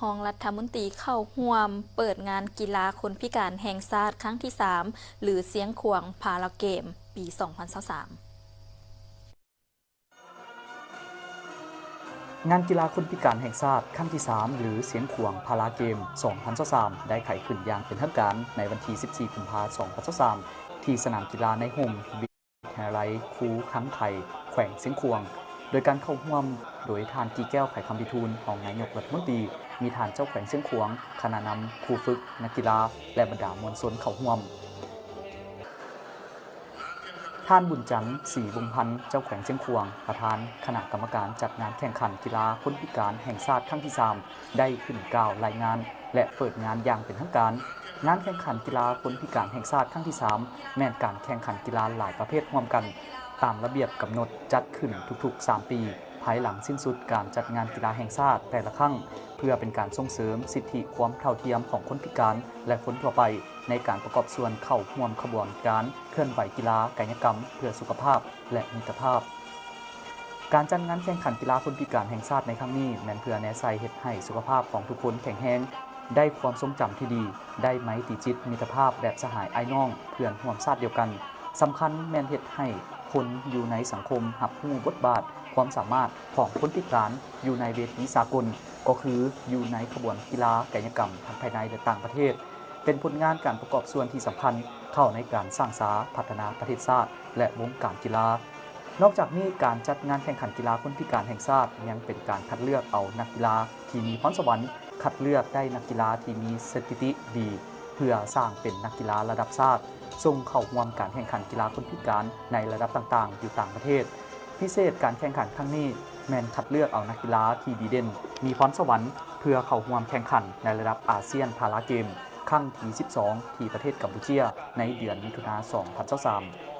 ห้องรัฐมนตรีเข้าห่วม เปิดงานกีฬาคนพิการแห่งชาติครั้งที่ 3 หรือเสียงขวงพาราเกม ปี 2023งานกีฬาคนพิการแห่งชาติขั้นที่ 3 หรือเสียงขวงพาราเกม 2023 ได้ไขขึ้นอย่างเป็นทางการในวันที่ 14 กุมภาพันธ์ 2023 ที่สนามกีฬาในโฮมวิทยาลัยคูค้ำไทยแขวงเสียงขวง โดยการเข้าร่วมโดยทานกีแก้วไข่คำพิทูลของนายกรัฐมนตรี มีทานเจ้าแขวงเสียงขวงคณะนำครูฝึก นักกีฬา และบรรดามวลชนเขาร่วม ท่านบุญจันทร์ศรีวงศ์พันธ์เจ้าแขวงเชียงควง ประธานคณะกรรมการจัดงานแข่งขันกีฬาคนพิการแห่งชาติครั้งที่ 3 ได้ขึ้นกล่าวรายงาน และเปิดงานอย่างเป็นทางการงานแข่งขันกีฬาคนพิการแห่งชาติครั้งที่ 3 แม่นการแข่งขันกีฬาหลายประเภทร่วมกัน ตามระเบียบกำหนดจัดขึ้นทุกๆ 3 ปี ภายหลังสิ้นสุดการจัดงานกีฬาแห่งชาติแต่ละครั้ง เพื่อเป็นการส่งเสริมสิทธิความเท่าเทียมของคนพิการและคนทั่วไป ในการประกอบส่วนเข้าร่วมขบวนการเคลื่อนไหวกีฬากายกรรม เพื่อสุขภาพและมิตรภาพการจัดงานแข่งขันกีฬาคนพิการแห่งชาติในครั้งนี้แม้นเพื่อแนใส่เฮ็ดให้สุขภาพของทุกคนแข็งแรงได้ความทรงจำที่ดี ได้ไมตรีจิตมิตรภาพแบบสหายไอ้น้อง เพื่อนร่วมชาติเดียวกันสำคัญแม่นเฮ็ดให้ คนอยู่ในสังคมหับหู้บทบาท ความสามารถของคนพิการอยู่ในเวทีสากล ก็คืออยู่ในขบวนกีฬากายกรรมทั้งภายในและต่างประเทศ เป็นผลงานการประกอบส่วนที่สำคัญเข้าในการสร้างสาพัฒนาประเทศชาติ และวงการกีฬานอกจากนี้การจัดงานแข่งขันกีฬาคนพิการแห่งชาติยังเป็นการคัดเลือกเอานักกีฬาที่มีพรสวรรค์คัดเลือกได้นักกีฬาที่มีสถิติดี เพื่อสร้างเป็นนักกีฬาระดับชาติ ส่งเข้าร่วมการแข่งขันกีฬาคนพิการในระดับต่างๆ อยู่ต่างประเทศ พิเศษการแข่งขันครั้งนี้แมนคัดเลือกเอานักกีฬาที่ดีเด่น มีพรสวรรค์เพื่อเข้าร่วมแข่งขันในระดับอาเซียนพาราเกมครั้งที่ 12 ที่ประเทศกัมพูเชียในเดือนมิถุนายน 2023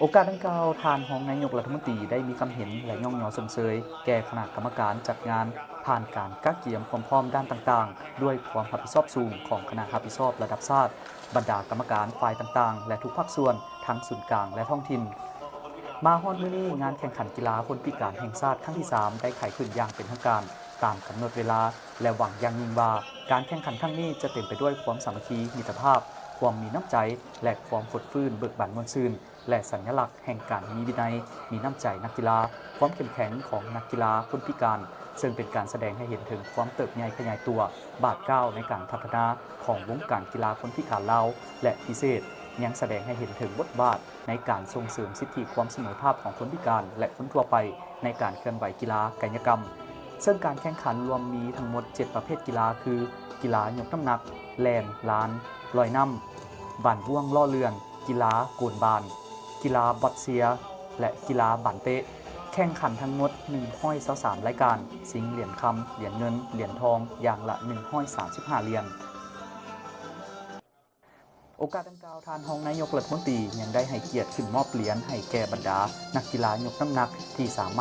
โอกาสดังกล่าวทานของนายกรัฐมนตรีได้มีคำเห็นและย่องยอสมเสยแก่คณะกรรมการจัดงาน ผ่านการกักเกียมความพร้อมด้านต่างๆ ด้วยความรับผิดชอบสูงของคณะรับผิดชอบระดับชาติบรรดากรรมการฝ่ายต่างๆ และทุกภาคส่วนทั้งศูนย์กลางและท้องถิ่นมาฮอดมื้อนี้งานแข่งขันกีฬาคนพิการแห่งชาติครั้งที่ 3 ได้ไขขึ้นอย่างเป็นทางการตามกำหนดเวลา และหวังอย่างยิ่งว่าการแข่งขันครั้งนี้จะเต็มไปด้วยความสามัคคีมิตรภาพ ความมีน้ำใจ และความฟดฟื้นเบิกบานมวลซื่น และสัญลักษณ์แห่งการมีวินัย มีน้ำใจนักกีฬา ความเข้มแข็งของนักกีฬาคนพิการ ซึ่งเป็นการแสดงให้เห็นถึงความเติบใหญ่ขยายตัวบาดก้าวในการพัฒนาของวงการกีฬาคนพิการลาวและพิเศษยังแสดงให้เห็นถึงบทบาทในการส่งเสริมสิทธิความเสมอภาพของคนพิการ และคนทั่วไปในการเคลื่อนไหวกีฬากายกรรม ซึ่งการแข่งขันรวมมีทั้งหมด 7 ประเภทกีฬาคือ กีฬายกน้ำหนัก แลนลานลอยน้ำบันว่วงล่อเรือน กีฬาโกนบาน กีฬาบอดเซีย และกีฬาบันเตะ แข่งขันทั้งหมด123รายการ สิงเหรียญคำเหรียญเงิน เหรียญทอง อย่างละ 135เหรียญโอกาสดังกล่าวทานรองนายกรัฐมนตรียังได้ให้เกียรติขึ้นมอบเหรียญให้แก่บรรดา นักกีฬายกน้ำหนักที่สามารถ